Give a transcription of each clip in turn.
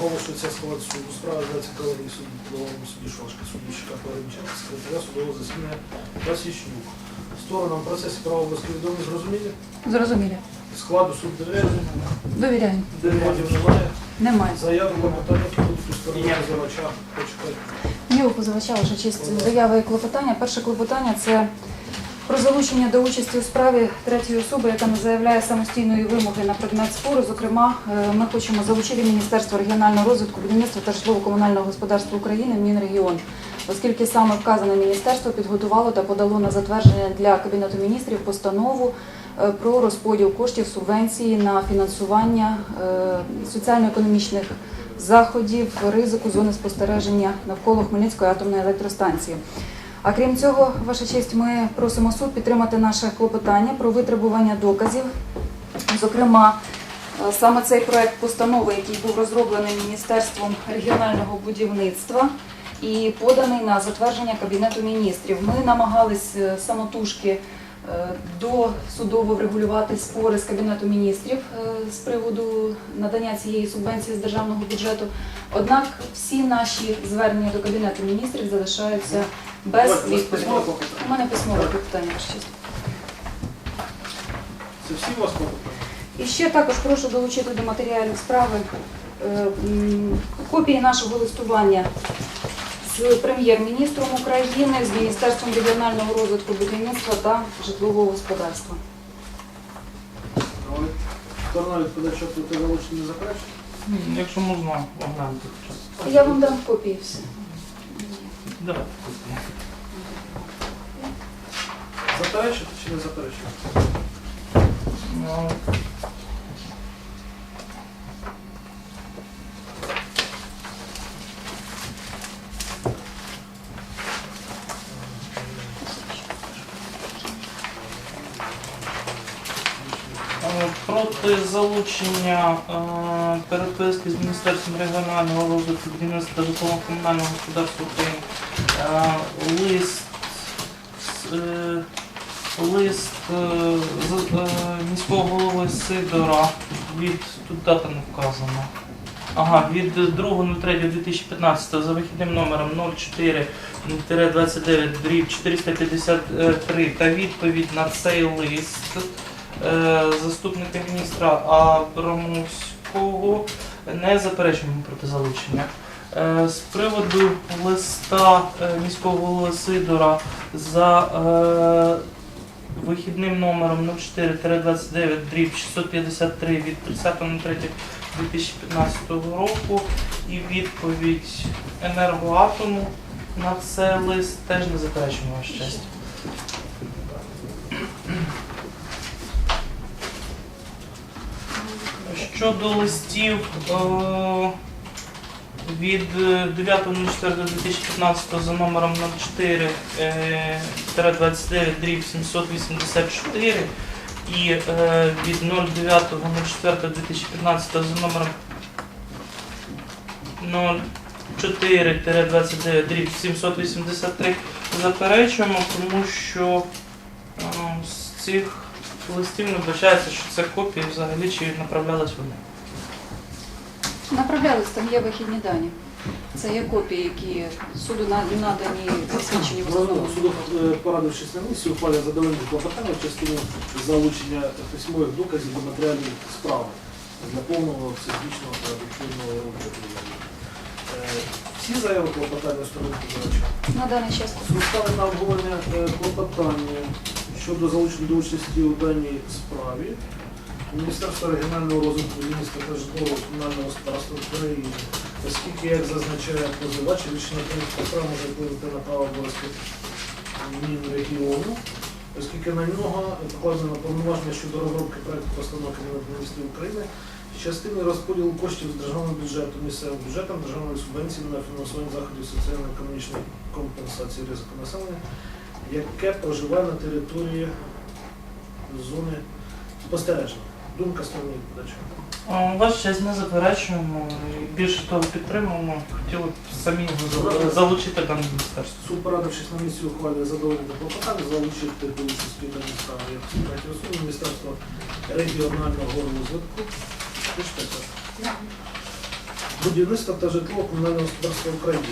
Оголошується склад суду. Справа для цікавої суду подаваному суді Шашка, суддівщика Паримченка, секретаря судового засідання Пасічнюк. Сторонам процесі правообов'язки відомі зрозумілі? Зрозумілі. Складу суд довіряє. Довіряємо. Довірядів немає. Немає. Заяву клопотання будуть сторони позивача. Почекайте. Ні, у позивача ваша честь заяви і клопотання. Перше клопотання це про залучення до участі у справі третьої особи, яка не заявляє самостійної вимоги на предмет спору. Зокрема, е, ми хочемо залучити Міністерство регіонального розвитку, будівництва та житлово-комунального господарства України Мінрегіон, оскільки саме вказане міністерство підготувало та подало на затвердження для Кабінету міністрів постанову е, про розподіл коштів субвенції на фінансування е, соціально-економічних заходів ризику зони спостереження навколо Хмельницької атомної електростанції. А крім цього, ваша честь, ми просимо суд підтримати наше клопотання про витребування доказів. Зокрема, е, саме цей проект постанови, який був розроблений Міністерством регіонального будівництва і поданий на затвердження Кабінету міністрів. Ми намагались е, самотужки досудово врегулювати спори з Кабінету міністрів е, з приводу надання цієї субвенції з державного бюджету. Однак всі наші звернення до Кабінету міністрів залишаються без відповіді. У мене письмове питання. Це всі у вас клопотання? І ще також прошу долучити до матеріалів справи е, копії нашого листування з прем'єр-міністром України, з Міністерством регіонального розвитку будівництва та житлового господарства. Сторона відповідача проти залучення не заперечує? Якщо можна оглянути час. Я вам дам копії все. Давайте. Заперечуєте чи не заперечуєте? Ну, е, Проти залучення е, переписки з Міністерством регіонального розвитку будівництва та житлово-комунального господарства України е, лист е, лист е, з е, міського голови Сидора від тут дата не вказана. Ага, від 2.03.2015 за вихідним номером 04-29 453 та відповідь на цей лист заступника міністра Абрамовського не заперечуємо проти залучення. Е, З приводу листа е, міського голови Сидора за е, вихідним номером 04-29 дріб 653 від 30.03.2015 року і відповідь енергоатому на цей лист теж не заперечуємо честь. Щодо листів е, від е, 9.04.2015 за номером 04 е, 29 дріб 784 і е, від 09.04.2015 за номером 04-29 дріб 783 заперечуємо, тому що е, з цих листів не вбачається, що це копії взагалі чи направлялись вони. Направлялись, там є вихідні дані. Це є копії, які суду надані засвідчені в основному. Суду, е, порадившись на місці, ухвалює задовольні клопотання в частині залучення письмових доказів до матеріалів справи для повного всебічного та об'єктивного розгляду. Е, Всі заяви клопотання сторони позивача. На даний час. Суд ставить на обговорення е, клопотання щодо залучення до участі у даній справі. Міністерства регіонального розвитку міністра та житлового комунального господарства України, оскільки, як зазначає позивач, рішення прийнято справа може впливати на право обов'язки Мінрегіону, оскільки на нього покладено повноваження щодо розробки проекту постанови Кабінету міністрів України частини розподілу коштів з державного бюджету місцевим бюджетом державної субвенції на фінансування заходів соціально-економічної компенсації ризику населення, яке проживає на території зони спостереження. Думка сторони відповідача. Е, Ваш честь не заперечуємо. Більше того підтримуємо. Хотіли б самі за- залучити до міністерства. Суд, порадившись на місці, ухвалює задоволення клопотання, залучити до участі в даній справі як третю особу Міністерство регіонального розвитку. Почитайте. будівництва та житлово-комунального господарства України.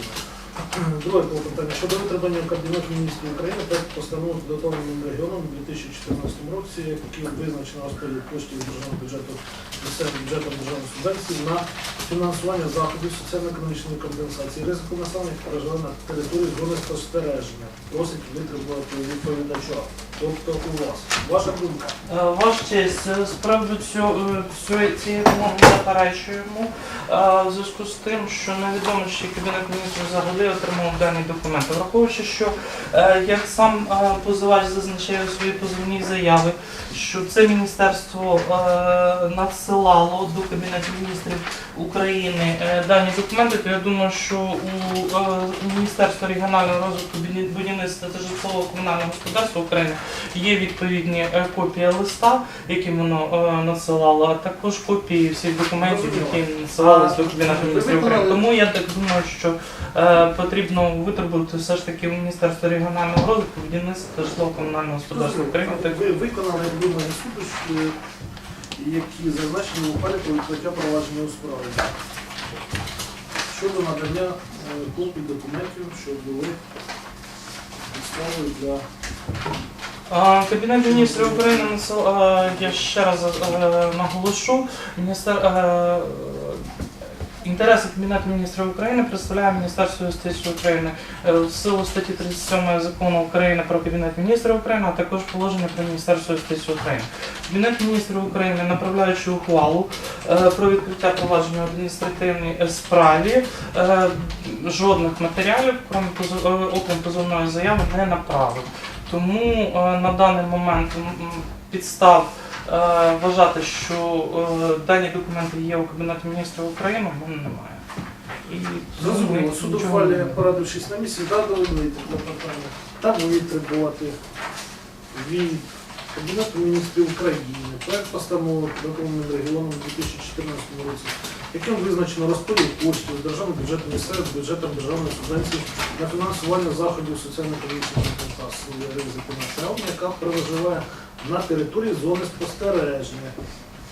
Друге клопотання. Щодо витримання Кабінету міністрів України проект постанови підготовленим регіоном у 2014 році, який визначено розподіл коштів державного бюджету місцевим бюджетом державної субвенції на фінансування заходів соціально-економічної компенсації ризику населення, які проживає на території зони спостереження. Просить витримувати відповідача. Тобто у вас. Ваша думка. Е, Ваш честь, е, цього, е, вимоги ми заперечуємо в зв'язку з тим, що невідомо, чи Кабінет міністрів взагалі отримав дані документи. Враховуючи, що як сам позивач зазначає у своїй позовній заяві, що це міністерство надсилало до Кабінету міністрів України е, дані документи, то я думаю, що у е, Міністерства регіонального розвитку будівництва та житлового комунального господарства України є відповідні е, копії листа, яким воно надсилало, а також копії всіх документів, які надсилались до Кабінету міністрів України. Тому я так думаю, що потрібно витребувати все ж таки у Міністерства регіонального розвитку, будівництва та житлового комунального господарства України. Так Ви виконали вимоги суду, які зазначені у ухвалі про відкриття провадження у справі. Щодо надання е, копій документів, що були підставою для Кабінет міністрів України насил- а, я ще раз е, наголошу, міністер, е, інтереси Кабінету міністрів України представляє Міністерство юстиції України Е, в силу статті 37 закону України про Кабінет міністрів України, а також положення про Міністерство юстиції України. Кабінет міністрів України, направляючи ухвалу е, про відкриття провадження в адміністративній е, справі, жодних матеріалів, окрім позовної заяви, не направив. Тому на даний момент підстав вважати, що е, дані документи є у Кабінету міністрів України, в мене немає. Зрозуміло, суд ухвалює, порадившись на місці, задовольнити клопотання та витребувати від Кабінету міністрів України проект постанови підготовленим регіоном у 2014 році, яким визначено розподіл коштів з державного бюджету місцевим бюджетом державної субвенції на фінансування заходів соціально-економічної компенсації ризику населення, яка проживає на території зони спостереження.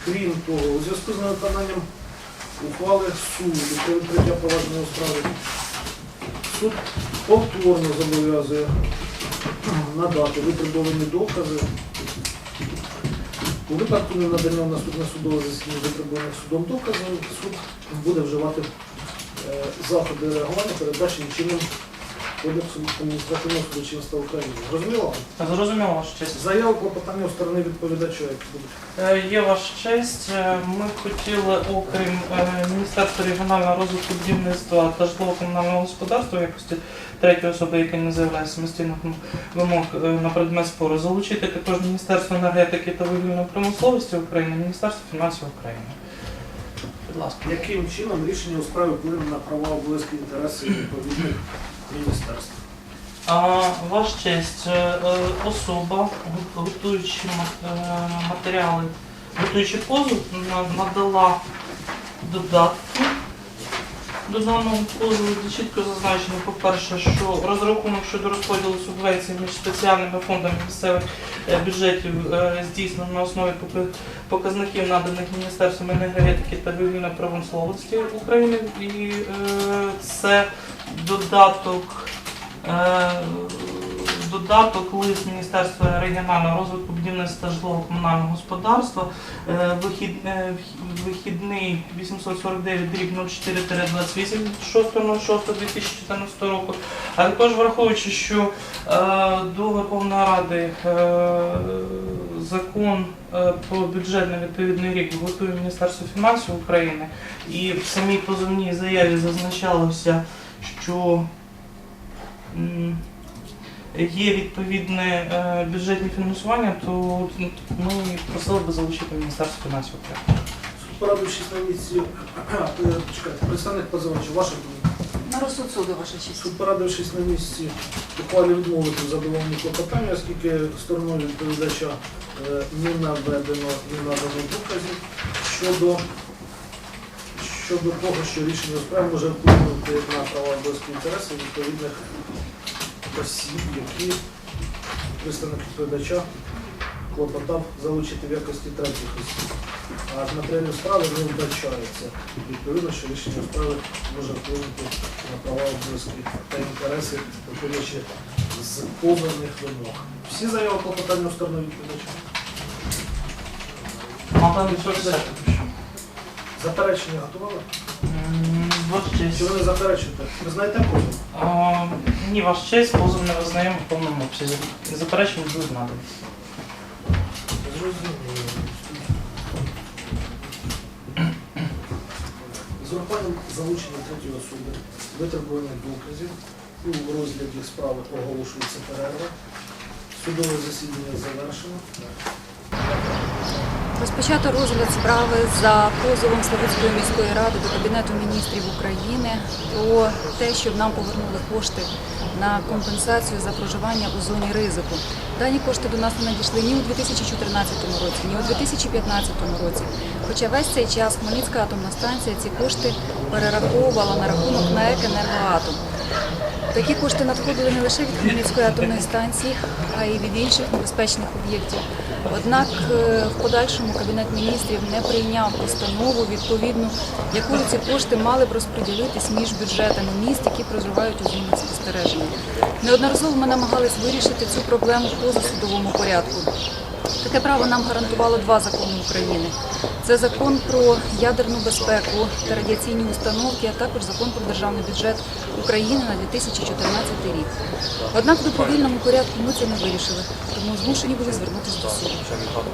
Крім того, у зв'язку з невиконанням ухвали суду про відкриття провадження у справі. Суд повторно зобов'язує надати витребувані докази. У випадку ненадання в наступне судове засідання витребуваних судом доказів, суд буде вживати е, заходи реагування, передбачені чином Кодексу адміністративного судочинства України. Зрозуміло? Зрозуміло, ваша честь. Заяву клопотання у сторони відповідача, які будуть. Е, Є ваша честь. Е, Ми хотіли, окрім е, Міністерства регіонального розвитку будівництва та житлово-комунального господарства в якості третьої особи, яка не заявляє самостійних м- вимог е, на предмет спору, залучити також Міністерство енергетики та вугільної промисловості України, Міністерство фінансів України. Будь ласка. Яким чином рішення у справі вплине на права, обов'язки, інтереси відповідних міністерств? А, Ваш честь, е, е, особа, готуючи е, матеріали, готуючи позов, надала додатки до даного позову, чітко зазначено, по-перше, що розрахунок щодо розподілу субвенцій між спеціальними фондами місцевих е, бюджетів е, здійснено на основі показників, наданих Міністерством енергетики та вугільної промисловості України. І е, це додаток. Додаток лист Міністерства регіонального розвитку будівництва житлово-комунального господарства, е, е, вихідний 849 дріб 04 28 2014 року. А також враховуючи, що е, до Верховної Ради закон про бюджет на відповідний рік готує Міністерство фінансів України, і в самій позовній заяві зазначалося, що є відповідне е, бюджетне фінансування, то ну, ми просили би залучити Міністерство фінансів України. Суд порадившись на місці, е, чекайте, представник позивача, ваша думка. На розсуд суду, ваша честь. Суд порадившись на місці, ухвалі відмовити в задоволенні клопотання, оскільки стороною відповідача е, не наведено, не надано доказів щодо, щодо того, що рішення у справі може вплинути на права обов'язки інтереси відповідних осіб, які представник відповідача клопотав залучити в якості третіх осіб. А з матеріалів справи не вбачається. Відповідно, що рішення справи може вплинути на права обов'язки та інтереси, виходячи з поданих вимог. Всі заяви клопотання у сторону відповідача. Заперечення готували? Ваша Чи честь. ви не заперечуєте? Ви знаєте? А, Ні, ваш честь, позов не визнаємо в повному обсязі. Заперечення будуть надані. Зрозуміло. З урахуванням залучення третьої особи, витребуваних доказів у розгляді справи оголошується перерва. Судове засідання завершено. Розпочато розгляд справи за позовом Славутської міської ради до Кабінету міністрів України про те, щоб нам повернули кошти на компенсацію за проживання у зоні ризику. Дані кошти до нас не надійшли ні у 2014 році, ні у 2015 році. Хоча весь цей час Хмельницька атомна станція ці кошти перераховувала на рахунок НАЕК «Енергоатом». Такі кошти надходили не лише від Хмельницької атомної станції, а й від інших небезпечних об'єктів. Однак е, в подальшому Кабінет міністрів не прийняв постанову відповідну, якою ці кошти мали б розподілитись між бюджетами міст, які проживають у зоні спостереження. Неодноразово ми намагались вирішити цю проблему в позасудовому порядку. Таке право нам гарантувало два закони України. Це закон про ядерну безпеку та радіаційні установки, а також закон про державний бюджет України на 2014 рік. Однак в добровільному порядку ми це не вирішили, тому змушені були звернутися до суду.